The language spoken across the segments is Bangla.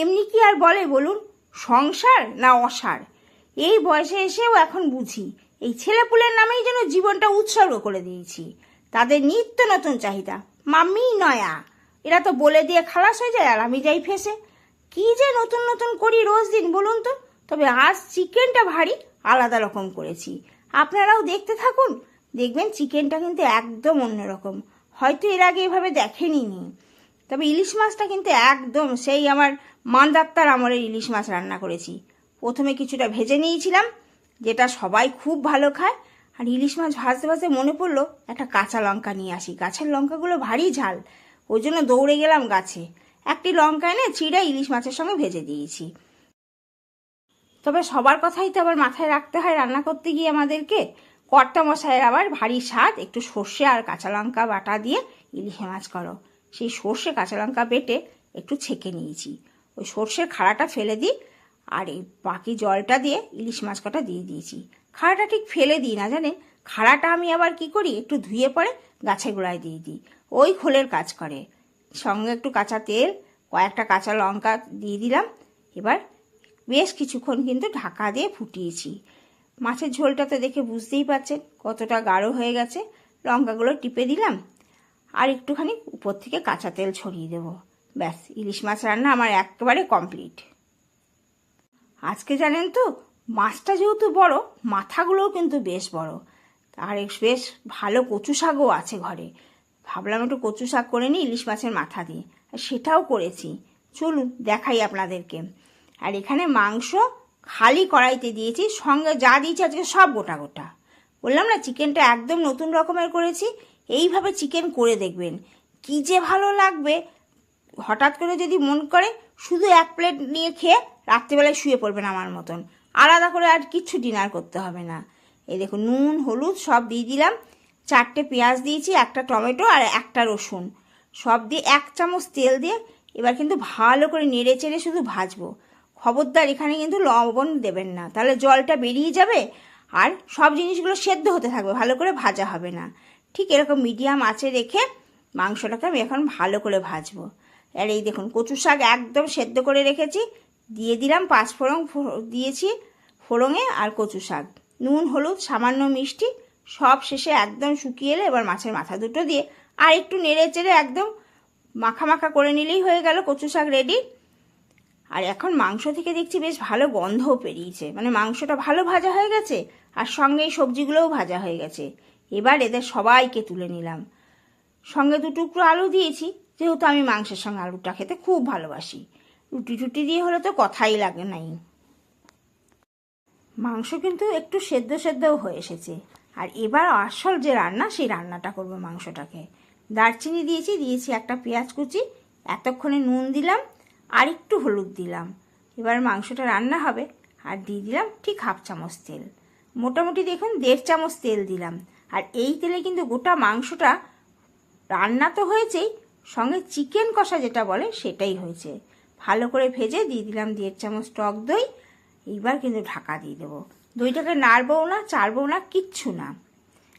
এমনি কি আর বলে বলুন, সংসার না অসার? এই বয়সে এসেও এখন বুঝি, এই ছেলেপুলের নামেই যেন জীবনটা উৎসর্গ করে দিয়েছি। তাদের নিত্য নতুন চাহিদা, মাম্মি নয়া। এরা তো বলে দিয়ে খালাস হয়ে যায় আর আমি যাই ফেসে। কি যে নতুন নতুন করি রোজ দিন, বলুন তো? তবে আজ চিকেনটা ভারী, আলাদা রকম করেছি। আপনারাও দেখতে থাকুন। দেখবেন চিকেনটা কিন্তু একদম অন্যরকম। হয়তো এর আগে এভাবে দেখেনি নি তবে ইলিশ মাছটা কিন্তু একদম সেই আমার মান ডাক্তার আমলের ইলিশ মাছ রান্না করেছি। প্রথমে কিছুটা ভেজে নিয়েছিলাম, যেটা সবাই খুব ভালো খায়। আর ইলিশ মাছ ভাজতে ভাজতে মনে পড়ল একটা কাঁচা লঙ্কা নিয়ে আসি। গাছের লঙ্কাগুলো ভারী ঝাল, ওই জন্য দৌড়ে গেলাম গাছে। একটি লঙ্কা এনে চিড়া ইলিশ মাছের সঙ্গে ভেজে দিয়েছি। তবে সবার কথাই তো আবার মাথায় রাখতে হয় রান্না করতে গিয়ে আমাদেরকে। কর্তা মশাইয়ের আবার ভারী স্বাদ, একটু সর্ষে আর কাঁচা লঙ্কা বাটা দিয়ে ইলিশে মাছ করো। সেই সর্ষে কাঁচা লঙ্কা বেটে একটু ছেঁকে নিয়েছি। ওই সর্ষের খাড়াটা ফেলে দিই আর এই বাকি জলটা দিয়ে ইলিশ মাছ কটা দিয়ে দিয়েছি। খাড়াটা ঠিক ফেলে দিই না, জানেন? খাড়াটা আমি আবার কি করি? একটু ধুয়ে পরে গাছের গোড়ায় দিয়ে দিই। ওই খোলের কাজ করে। সঙ্গে একটু কাঁচা তেল, কয়েকটা কাঁচা লঙ্কা দিয়ে দিলাম। এবার বেশ কিছুক্ষণ কিন্তু ঢাকা দিয়ে ফুটিয়েছি। মাছের ঝোলটা তো দেখে বুঝতেই পারছেন কতটা গাঢ় হয়ে গেছে। লঙ্কাগুলো টিপে দিলাম আর একটুখানি উপর থেকে কাঁচা তেল ছড়িয়ে দেব। ব্যাস, ইলিশ মাছ রান্না আমার একেবারে কমপ্লিট। আজকে জানেন তো, মাছটা যেহেতু বড়, মাথাগুলোও কিন্তু বেশ বড়। আর বেশ ভালো কচু শাকও আছে ঘরে। ভাবলাম একটু কচু শাক করে নিই, ইলিশ মাছের মাথা দিয়ে। আর সেটাও করেছি। চলুন, দেখাই আপনাদেরকে। আর এখানে মাংস খালি কড়াইতে দিয়েছি, সঙ্গে যা দিয়েছি আজকে সব গোটা গোটা। বললাম না, চিকেনটা একদম নতুন রকমের করেছি, এইভাবে চিকেন করে দেখবেন। কি যে ভালো লাগবে হঠাৎ করে যদি মন করে, শুধু এক প্লেট নিয়ে খেয়ে রাত্রিবেলায় শুয়ে পড়বেন আমার মতন। আলাদা করে আর কিচ্ছু ডিনার করতে হবে না। এই দেখুন, নুন, হলুদ সব দিয়ে দিলাম। চারটে পেঁয়াজ দিয়েছি, একটা টমেটো আর একটা রসুন। সব দিয়ে এক চামচ তেল দিয়ে এবার কিন্তু ভালো করে নেড়ে চেড়ে শুধু ভাজবো। খবরদার, এখানে কিন্তু লবণ দেবেন না। তাহলে জলটা বেরিয়ে যাবে আর সব জিনিসগুলো সেদ্ধ হতে থাকবে, ভালো করে ভাজা হবে না। ঠিক এরকম মিডিয়াম আঁচে রেখে মাংসটাকে আমি এখন ভালো করে ভাজবো। আর এই দেখুন কচু শাক একদম সেদ্ধ করে রেখেছি। দিয়ে দিলাম পাঁচ ফোড়ন দিয়েছি ফোড়ঙে আর কচু শাক। নুন, হলুদ, সামান্য মিষ্টি, সব শেষে একদম শুকিয়ে এলে এবার মাছের মাথা দুটো দিয়ে আর একটু নেড়ে চেড়ে একদম মাখা মাখা করে নিলেই হয়ে গেল কচু শাক রেডি আর এখন মাংস থেকে দেখছি বেশ ভালো গন্ধও পেরিয়েছে। মানে মাংসটা ভালো ভাজা হয়ে গেছে আর সঙ্গে এই সবজিগুলোও ভাজা হয়ে গেছে। এবার এদের সবাইকে তুলে নিলাম। সঙ্গে দু টুকরো আলু দিয়েছি। যেহেতু আমি মাংসের সঙ্গে আলুটা খেতে খুব ভালোবাসি। রুটি টুটি দিয়ে হলে তো কথাই লাগে নাই। মাংস কিন্তু একটু সেদ্ধ সেদ্ধও হয়ে এসেছে। আর এবার আসল যে রান্না, সেই রান্নাটা করব মাংসটাকে। দারচিনি দিয়েছি দিয়েছি একটা পেঁয়াজ কুচি, এতক্ষণে নুন দিলাম, আর একটু হলুদ দিলাম। এবার মাংসটা রান্না হবে, আর দিয়ে দিলাম ঠিক হাফ চামচ তেল। মোটামুটি দেখুন, দেড় চামচ তেল দিলাম। আর এই তেলে কিন্তু গোটা মাংসটা, রান্না তো হয়েছেই সঙ্গে চিকেন কষা যেটা বলে সেটাই হয়েছে। ভালো করে ভেজে দিয়ে দিলাম দেড় চামচ টক দই। এইবার কিন্তু ঢাকা দিয়ে দেবো। দইটাকে নাড়বও না চাড়বও না, কিচ্ছু না।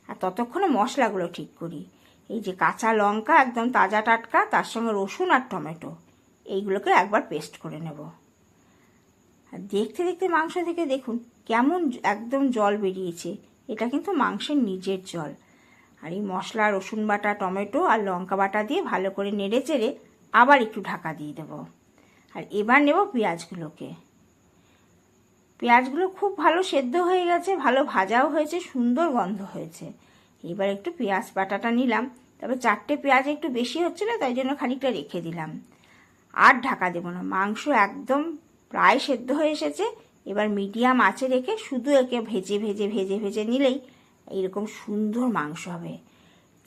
আর ততক্ষণে মশলাগুলো ঠিক করি। এই যে কাঁচা লঙ্কা একদম তাজা টাটকা, তার সঙ্গে রসুন আর টমেটো, এইগুলোকে একবার পেস্ট করে নেব। আর দেখতে দেখতে মাংস থেকে দেখুন, কেমন একদম জল বেরিয়েছে। এটা কিন্তু মাংসের নিজের জল। আর এই মশলা, রসুন বাটা, টমেটো আর লঙ্কা বাটা দিয়ে ভালো করে নেড়ে চেড়ে আবার একটু ঢাকা দিয়ে দেবো। আর এবার নেব পেঁয়াজগুলোকে। পেঁয়াজগুলো খুব ভালো সেদ্ধ হয়ে গেছে, ভালো ভাজাও হয়েছে, সুন্দর গন্ধ হয়েছে। এবার একটু পেঁয়াজ বাটাটা নিলাম। তবে চারটে পেঁয়াজ একটু বেশি হচ্ছিল তাই জন্য খানিকটা রেখে দিলাম। আর ঢাকা দেবো না, মাংস একদম প্রায় সেদ্ধ হয়ে এসেছে। এবার মিডিয়াম আঁচে রেখে শুধু একে ভেজে ভেজে ভেজে ভেজে নিলেই এইরকম সুন্দর মাংস হবে।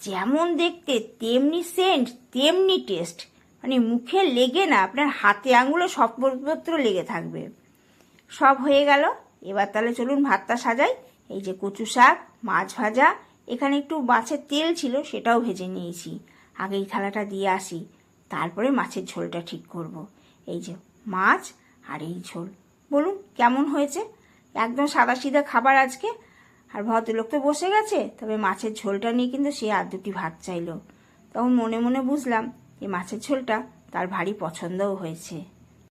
যেমন দেখতে, তেমনি সেন্ট তেমনি টেস্ট মানে মুখে লেগে না, আপনার হাতে আঙুলো সবপত্র লেগে থাকবে। সব হয়ে গেল। এবার তাহলে চলুন ভাতটা সাজাই। এই যে কচু শাক, মাছ ভাজা, এখানে একটু মাছের তেল ছিল, সেটাও ভেজে নিয়েছি। আগে এই থালাটা দিয়ে আসি। তারপরে মাছের ঝোলটা ঠিক করব। এই যে মাছ আর এই ঝোল। বলুন, কেমন হয়েছে? একদম সাদা সিধা খাবার আজকে। আর ভদ্রলোক তো বসে গেছে, তবে মাছের ঝোলটা নিয়ে কিন্তু সে আর দুটি ভাত চাইল। তখন মনে মনে বুঝলাম এই মাছের ঝোলটা তার ভারী পছন্দও হয়েছে।